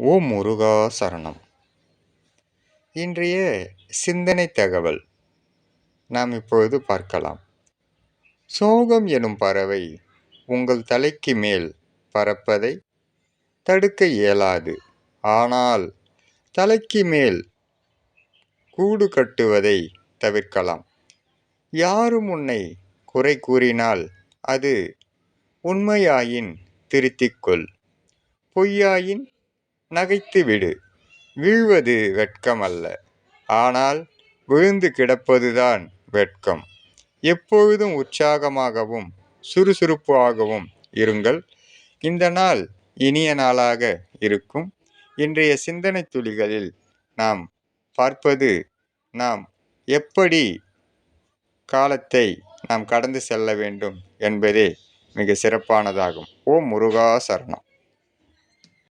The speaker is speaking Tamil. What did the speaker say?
ஓ முருகா சரணம். இன்றைய சிந்தனை தகவல் நாம் இப்பொழுது பார்க்கலாம். சோகம் எனும் பறவை உங்கள் தலைக்கு மேல் பறப்பதை தடுக்க இயலாது. ஆனால் தலைக்கு மேல் கூடு கட்டுவதை தவிர்க்கலாம். யாரும் உன்னை குறை கூறினால் அது உண்மையாயின் திருத்திக்கொள் பொய்யாயின் நகைத்து விடு வீழ்வது வெட்கம் அல்ல ஆனால் விழுந்து கிடப்பதுதான் வெட்கம். எப்பொழுதும் உற்சாகமாகவும் சுறுசுறுப்பாகவும் இருங்கள். இந்த நாள் இனிய நாளாக இருக்கும். இன்றைய சிந்தனை துளிகளில் நாம் பார்ப்பது நாம் எப்படி காலத்தை நாம் கடந்து செல்ல வேண்டும் என்பதே மிக சிறப்பானதாகும். ஓம் முருகா சரணம்.